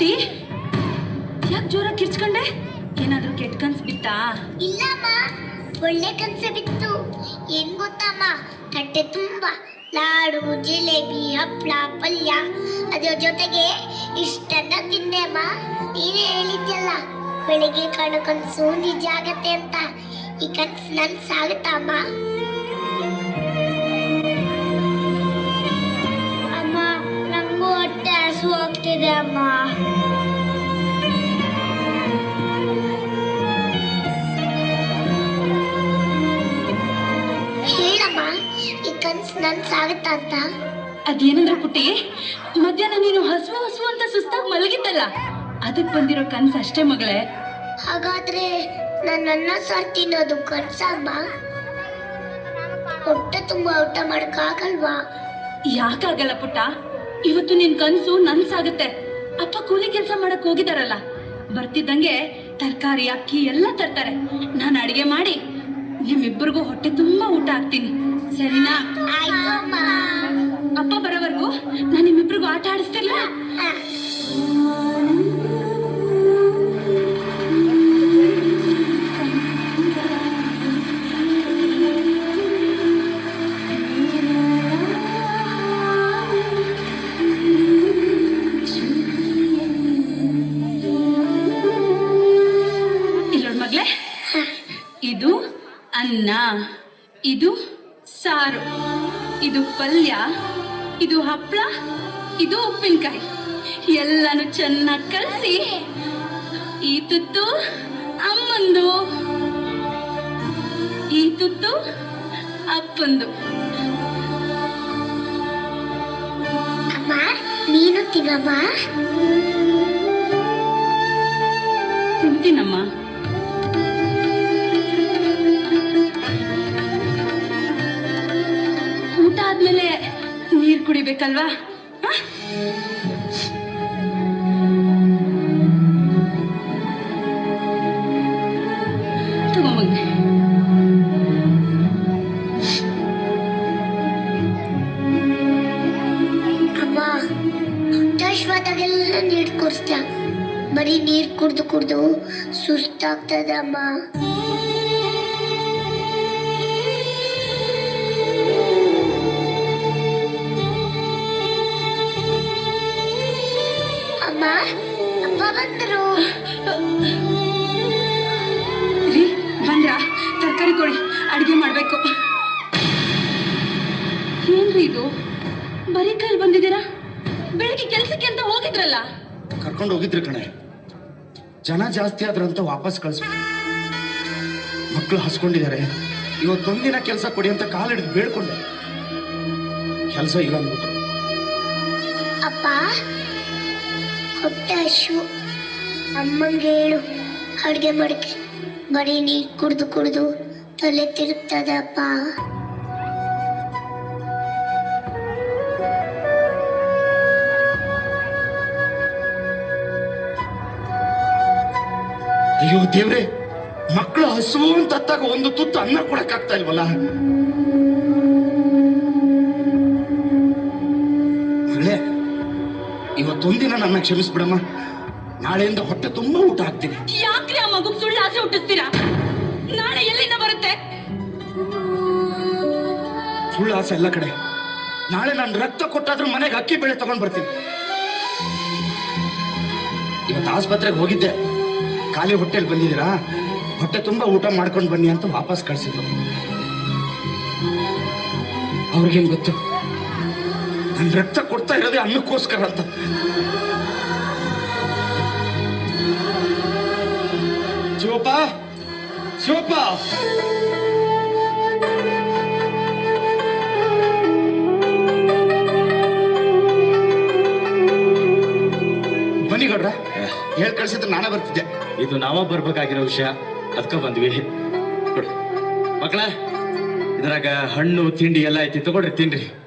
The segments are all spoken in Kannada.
ಪುಟಿ ಯಾಕೆ ಜೋರ ಕಿರ್ಚ್ಕೊಂಡೆ? ಏನಾದ್ರೂ ಕೆಟ್ಟ ಕನ್ಸ್ ಬಿತ್ತಾ? ಇಲ್ಲಮ್ಮ, ಒಳ್ಳೆ ಕನ್ಸೆ ಬಿತ್ತು. ಏನ್ ಗೊತ್ತಮ್ಮ, ತಟ್ಟೆ ತುಂಬಾ. ಲಾಡು, ಜಿಲೇಬಿ ಹಪ್ಪಳ ಪಲ್ಯ, ಅದರ ಜೊತೆಗೆ ಇಷ್ಟನ್ನ ತಿಂದೆ ಅಮ್ಮ ನೀನೇ ಹೇಳಿದ್ಯಲ್ಲ, ಬೆಳಿಗ್ಗೆ ಕಾಣೋ ಕನ್ಸು ನಿಜ ಆಗತ್ತೆ ಅಂತ. ಈ ಕನ್ಸು ನನ್ ಸಾಗುತ್ತಾ ಅಮ್ಮ ಅಮ್ಮ, ನಂಗೂ ಹೊಟ್ಟೆ ಹಸು ಹೋಗ್ತಿದೆ ಅಮ್ಮ. ಈ ಕನ್ಸು ನನ್ ಸಾಗುತ್ತಾ ಅಂತ ಅದೇನಂದ್ರೆ ಪುಟ್ಟಿ ಮಧ್ಯಾಹ್ನ ನೀನು ಹಸುವ ಹಸು ಅಂತ ಸುಸ್ತಾಗಿ ಮಲಗಿದ್ದಲ್ಲ ಅದಕ್ ಬಂದಿರೋ ಕನ್ಸು ಅಷ್ಟೇ ಮಗಳೇ. ಹಾಗಾದ್ರೆ ನಾನು ಅನ್ನ ಸಾರ್ ತಿನ್ನೋದು ಬಾ ಹೊಟ್ಟೆ ತುಂಬಾ ಊಟ ಮಾಡಕ್ಕಾಗಲ್ವಾ? ಯಾಕಾಗಲ್ಲ ಪುಟ್ಟ? ಇವತ್ತು ನಿನ್ ಕನ್ಸು ನನ್ಸಾಗುತ್ತೆ. ಅಪ್ಪ ಕೂಲಿ ಕೆಲಸ ಮಾಡಕ್ ಹೋಗಿದಾರಲ್ಲ ಬರ್ತಿದ್ದಂಗೆ ತರಕಾರಿ ಅಕ್ಕಿ ಎಲ್ಲ ತರ್ತಾರೆ. ನಾನು ಅಡಿಗೆ ಮಾಡಿ ನಿಮ್ಮಿಬ್ಬರಿಗೂ ಹೊಟ್ಟೆ ತುಂಬಾ ಊಟ ಹಾಕ್ತೀನಿ. ಸರಿನಾ? ಅಪ್ಪ ಬರೋವರೆಗೂ ನಾನು ನಿಮ್ಮಿಬ್ರಿಗೂ ಆಟ ಆಡಿಸ್ತಿಲ್ಲ. ಇದು ಅನ್ನ ಇದು ಸಾರು, ಇದು ಪಲ್ಯ, ಇದು ಹಪ್ಪಳ ಇದು ಉಪ್ಪಿನಕಾಯಿ. ಎಲ್ಲಾನು ಚೆನ್ನಾಗಿ ಕಲಸಿ, ಈ ತುತ್ತು ಅಮ್ಮಂದು. ಈ ತುತ್ತು ಅಪ್ಪಂದು. ನೀನು ತಿನ್ನಮ್ಮ. ನೀರ್ ಕುಡಿಬೇಕಲ್ವಾ ಹ? ತಗೋ ಮಗ್ನೆ. ಅಮ್ಮ ಹೊಟ್ಟೆಶ್ವಾದಾಗೆಲ್ಲ ನೀರು ಕುಡಿಸ್ತ ಬರೀ ನೀರು ಕುಡ್ದು ಕುಡ್ದು ಸುಸ್ತಾಗ್ತದೆ ಅಮ್ಮ ಅಪ್ಪ ಬಂದರು. ರೀ ಬಂದ್ರ? ತರಕಾರಿ ಕೊಡಿ ಅಡಿಗೆ ಮಾಡ್ಬೇಕು. ಏನ್ರಿ ಇದು? ಬರೀ ಕೈಲಿ ಬಂದಿದ್ದೀರಾ? ಬೆಳಿಗ್ಗೆ ಕೆಲ್ಸಕ್ಕೆ ಅಂತ ಹೋಗಿದ್ರಲ್ಲ? ಕರ್ಕೊಂಡು ಹೋಗಿದ್ರು ಕಣೆ. ಜನ ಜಾಸ್ತಿ ಆದ್ರಂತ ವಾಪಸ್ ಕಳಿಸ್ಬಿಡಿ ಮಕ್ಕಳು ಹಸ್ಕೊಂಡಿದ್ದಾರೆ. ಇವತ್ತೊಂದಿನ ಕೆಲಸ ಕೊಡಿ ಅಂತ ಕಾಲಿಡಿದು ಬೇಡ್ಕೊಂಡೆ. ಕೆಲಸ ಇಲ್ಲ ಅಂದ್ಬಿಟ್ಟು ಅಪ್ಪ ಹೊಟ್ಟೆ ಹಶು ಅಮ್ಮಂಗೆ ಹೇಳು. ಅಡುಗೆ ಮಾಡಕ್ಕೆ ಬರೀ ನೀರು ಕುಡ್ದು ಕುಡ್ದು ತಲೆ ತಿರುಗ್ತದಪ್ಪ. ಅಯ್ಯೋ ದೇವ್ರೆ, ಮಕ್ಕಳು ಹಸುವು ಅಂತ ಒಂದು ತುತ್ತು ಅನ್ನ ಕೊಡಕ್ಕಾಗ್ತಾ ಇಲ್ವಲ್ಲ? ಇವತ್ತೊಂದಿನ ನನ್ನ ಕ್ಷಮಿಸ್ಬಿಡಮ್ಮ. ನಾಳೆಯಿಂದ ಹೊಟ್ಟೆ ತುಂಬಾ ಊಟ ಹಾಕ್ತೀನಿ. ಯಾಕ್ರಿ ಆ ಮಗು ಸುಳ್ಳು ಆಸೆ ಹುಟ್ಟಿಸ್ತೀರಾ? ನಾಳೆ ಎಲ್ಲಿಂದ ಬರುತ್ತೆ? ಸುಳ್ಳು ಆಸೆ ಎಲ್ಲ ಕಡೆ. ನಾಳೆ ನಾನು ರಕ್ತ ಕೊಟ್ಟಾದ್ರೂ ಮನೆಗೆ ಅಕ್ಕಿ ಬೆಳೆ ತಗೊಂಡ್ ಬರ್ತೀನಿ. ಇವತ್ತು ಆಸ್ಪತ್ರೆಗೆ ಹೋಗಿದ್ದೆ. ಖಾಲಿ ಹೊಟ್ಟೆಲ್ ಬಂದಿದ್ದೀರಾ? ಹೊಟ್ಟೆ ತುಂಬಾ ಊಟ ಮಾಡ್ಕೊಂಡು ಬನ್ನಿ ಅಂತ ವಾಪಸ್ ಕಳ್ಸಿದ್ರು. ಅವ್ರಿಗೇನು ಗೊತ್ತು? ನನ್ ರಕ್ತ ಕೊಡ್ತಾ ಇರೋದೇ ಅನ್ನಕ್ಕೋಸ್ಕರ ಅಂತ. ಶಿವಪ್ಪ ಶಿವಪ್ಪ. ಬನ್ನಿ ಗೌಡ್ರ ಹೇಳ್ ಕಳ್ಸಿದ್ರೆ ನಾನೇ ಬರ್ತಿದ್ದೆ. ಇದು ನಾವ ಬರ್ಬೇಕಾಗಿರೋ ವಿಷಯ. ಅದಕ್ಕ ಬಂದ್ವಿ. ಮಕ್ಕಳ ಇದ್ರಾಗ ಹಣ್ಣು ತಿಂಡಿ ಎಲ್ಲ ಐತಿ. ತಗೊಳ್ರಿ ತಿನ್ರಿ.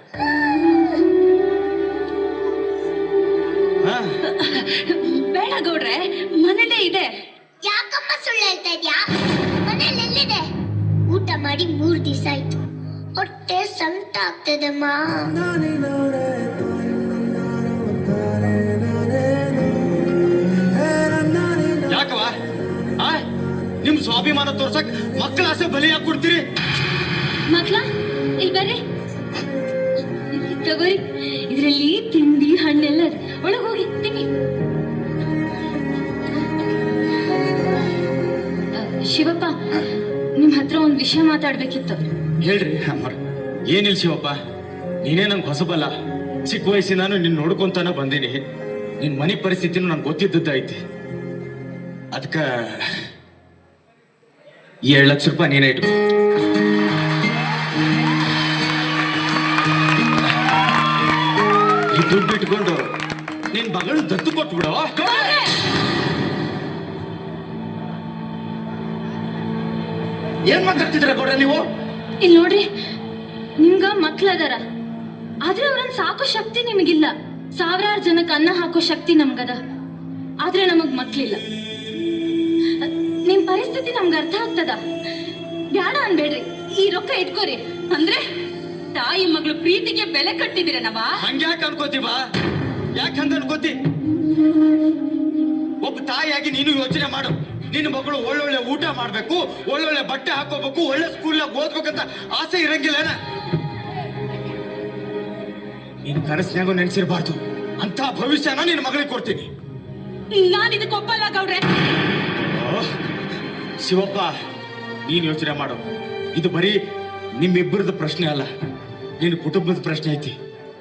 ಬೇಡ ಗೌಡ್ರೆ ಮನೇಲೇ ಇದೆ. ಯಾಕಪ್ಪ ಸುಳ್ಳು ಹೇಳ್ತಾ ಇದ್ಯಾ? ಮನೇಲಿ ಎಲ್ಲಿದೆ? ಊಟ ಮಾಡಿ ಮೂರು ದಿವಸ ಆಯ್ತು. ಹೊಟ್ಟೆ ಸಂತ ಆಗ್ತದಮ್ಮ ಆ? ನಿಮ್ ಸ್ವಾಭಿಮಾನ ತೋರ್ಸಕ್ ಮಕ್ಕಳ ಆಸೆ ಬಲಿಯಾಗಿ ಕೊಡ್ತೀರಿ? ಮಕ್ಳ ಇಲ್ಲಿ ಬರ್ರಿ. ತಗೋರಿ ಇದ್ರಲ್ಲಿ ತಿಂಡಿ ಹಣ್ಣೆಲ್ಲ ಒಳಗೆ ಹೋಗಿ ಶಿವಪ್ಪ, ನಿಮ್ ಹತ್ರ ಒಂದ್ ವಿಷಯ ಮಾತಾಡ್ಬೇಕಿತ್ತು. ಹೇಳ್ರಿ ಅಮ್ಮವ್ರ ಏನಿಲ್ಲ ಶಿವಪ್ಪ ನೀನೇ ನಂಗೆ ಹೊಸಬಲ್ಲ ಚಿಕ್ಕ ವಯಸ್ಸಿನ ನಾನು ನೋಡ್ಕೊಂತಾನ ಬಂದೀನಿ. ನಿನ್ ಮನೆ ಪರಿಸ್ಥಿತಿನೂ ನಂಗೆ ಗೊತ್ತಿದ್ದದ್ದೈತಿ ಅದಕ್ಕ ಏಳು ಲಕ್ಷ ರೂಪಾಯಿ ನೀನೇ ಇಟ್ಕೊ ಈ ದುಡ್ಡು ಇಟ್ಕೊಂಡು ನಿನ್ ಮಗಳು ದತ್ತು ಕೊಟ್ಬಿಡು. ಏನ್ ಮಾತಾಡ್ತಿದ್ರ ಗೌಡ ನೀವು? ಇಲ್ಲಿ ನೋಡ್ರಿ ನಿಮ್ಗ ಮಕ್ಳದಾರ ಆದ್ರೆ ಅವ್ರನ್ನ ಸಾಕೋ ಶಕ್ತಿ ನಿಮಗಿಲ್ಲ. ಸಾವಿರಾರು ಜನಕ್ಕೆ ಅನ್ನ ಹಾಕೋ ಶಕ್ತಿ ನಮ್ಗದ. ಆದ್ರೆ ನಮಗ್ ಮಕ್ಳಿಲ್ಲ. ನಿಮ್ ಪರಿಸ್ಥಿತಿ ನಮ್ಗೆ ಅರ್ಥ ಆಗ್ತದ? ಬ್ಯಾಡ ಅನ್ಬೇಡ್ರಿ. ಈ ರೊಕ್ಕ ಇಟ್ಕೋರಿ. ಅಂದ್ರೆ ತಾಯಿ ಮಗಳು ಪ್ರೀತಿಗೆ ಬೆಲೆ ಕಟ್ಟಿದಿರನವಾ ಹಂಗ್ಯಾಕೆ ಅನ್ಕೋತೀವ ಯಾಕೆ ಹಂಗ ಅನ್ಕೋತಿ? ಒಬ್ಬ ತಾಯಿಯಾಗಿ ನೀನು ಯೋಚನೆ ಮಾಡು. ನಿನ್ನ ಮಗಳು ಒಳ್ಳೊಳ್ಳೆ ಊಟ ಮಾಡಬೇಕು ಒಳ್ಳೊಳ್ಳೆ ಬಟ್ಟೆ ಹಾಕೋಬೇಕು ಒಳ್ಳೆ ಸ್ಕೂಲ್ನಾಗ ಓದ್ಬೇಕಂತ ಆಸೆ ಇರಂಗಿಲ್ಲನ ನಿನ್ ಕನಸಿನಾಗೂ ನೆನ್ಸಿರ್ಬಾರ್ದು. ಅಂತ ಭವಿಷ್ಯನ ನಿನ್ನ ಮಗಳಿಗೆ ಕೊಡ್ತೀನಿ. ನಾನು ಇದಕ್ಕೆ ಒಪ್ಪಲ್ಲ ಗೌಡ್ರೆ. ಶಿವಪ್ಪ ನೀನ್ ಯೋಚನೆ ಮಾಡು. ಇದು ಬರೀ ನಿಮ್ಮಿಬ್ಬರದ ಪ್ರಶ್ನೆ ಅಲ್ಲ. ನಿನ್ನ ಕುಟುಂಬದ ಪ್ರಶ್ನೆ ಐತಿ.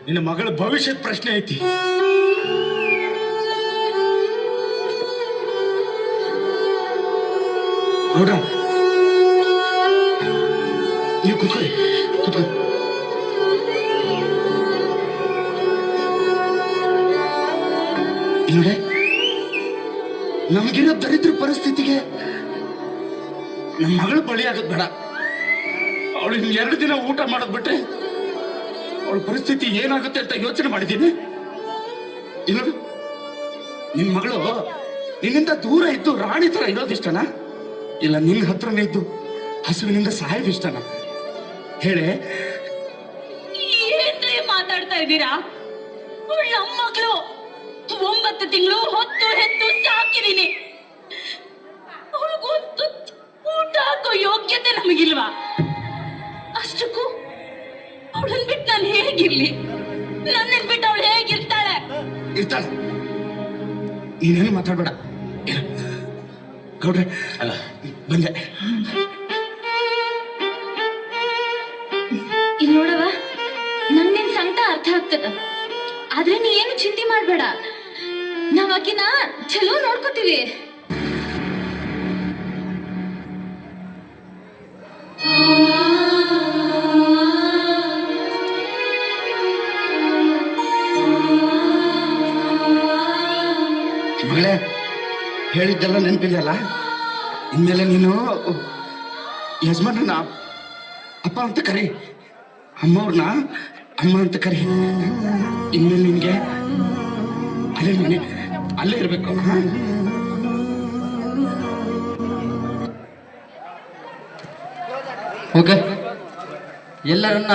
ನಿನ್ನ ಮಗಳ ಭವಿಷ್ಯದ ಪ್ರಶ್ನೆ ಐತಿ. ಗೌಡ ನೀವು ಕುತ್ಕೊಳ್ಳಿ ಕುತ್ಕೊಳ್ಳಿ. ಇಲ್ಲಡೆ ನಮಗಿರೋ ದರಿದ್ರ ಪರಿಸ್ಥಿತಿಗೆ ನಮ್ಮ ಮಗಳು ಬಳಿ ಆಗೋದ್ ಬೇಡ. ಅವಳು ಇನ್ನು ಎರಡು ದಿನ ಊಟ ಮಾಡೋದು ಬಿಟ್ಟೆ ಅವಳ ಪರಿಸ್ಥಿತಿ ಏನಾಗುತ್ತೆ ಅಂತ ಯೋಚನೆ ಮಾಡಿದ್ದೀನಿ. ಇಲ್ಲ ನಿನ್ ಮಗಳು ನಿನ್ನಿಂದ ದೂರ ಇದ್ದು ರಾಣಿ ತರ ಇರೋದಿಷ್ಟನಾ? ಇಲ್ಲ ನಿನ್ನ ಹತ್ರನೇ ಇದ್ದು ಹಸುವಿನಿಂದ ಸಾಯೋದು ಇಷ್ಟನಾ? ಹೇಳೆ. ಏನ್ರಿ ಮಾತಾಡ್ತಾ ಇದ್ದೀರಾ? ಮಗಳು ಒಂಬತ್ತು ತಿಂಗಳು ಹೊತ್ತು ಹೆತ್ತು ಸಾಕಿದೀನಿ. ಅವಳಿಗೊಂದು ಊಟ ಹಾಕೋ ಯೋಗ್ಯತೆ ನಮಗಿಲ್ವಾ? ಅಷ್ಟಕ್ಕೂ ಅವಳನ್ ಬಿಟ್ಟು ನಾನು ಹೇಗಿರ್ಲಿ? ನನ್ನನ್ ಬಿಟ್ಟು ಅವಳು ಹೇಗಿರ್ತಾಳೆ? ಇರ್ತಾಳೆ. ನೀನೇನು ಮಾತಾಡ್ಬೇಡ. ಗೌಡ್ರೆ ಅಲ್ಲ ಬಂದೆ. ಇಲ್ಲಿ ನೋಡವ ನಂಗ್ ಸಂಕಟ ಅರ್ಥ ಆಗ್ತದ. ಆದ್ರೆ ನೀ ಏನು ಚಿಂತೆ ಮಾಡ್ಬೇಡ. ನಾವ್ ಆಕಿನ ಚಲೋ ನೋಡ್ಕೋತೀವಿ. ಮಗಳೇ ಹೇಳಿದ್ದೆಲ್ಲ ನೆನಪಿದೆಯಲ್ಲ ಇನ್ಮೇಲೆ ನೀನು ಯಜಮಾನ ಅಪ್ಪ ಅಂತ ಕರಿ. ಅಮ್ಮವ್ರನ್ನ ಅಮ್ಮ ಅಂತ ಕರಿ. ಇನ್ಮೇಲೆ ನಿನ್ಗೆ ಅಲ್ಲೇ ನೀನೆ ಅಲ್ಲೇ ಇರ್ಬೇಕು? ಓಕೆ ಎಲ್ಲರನ್ನ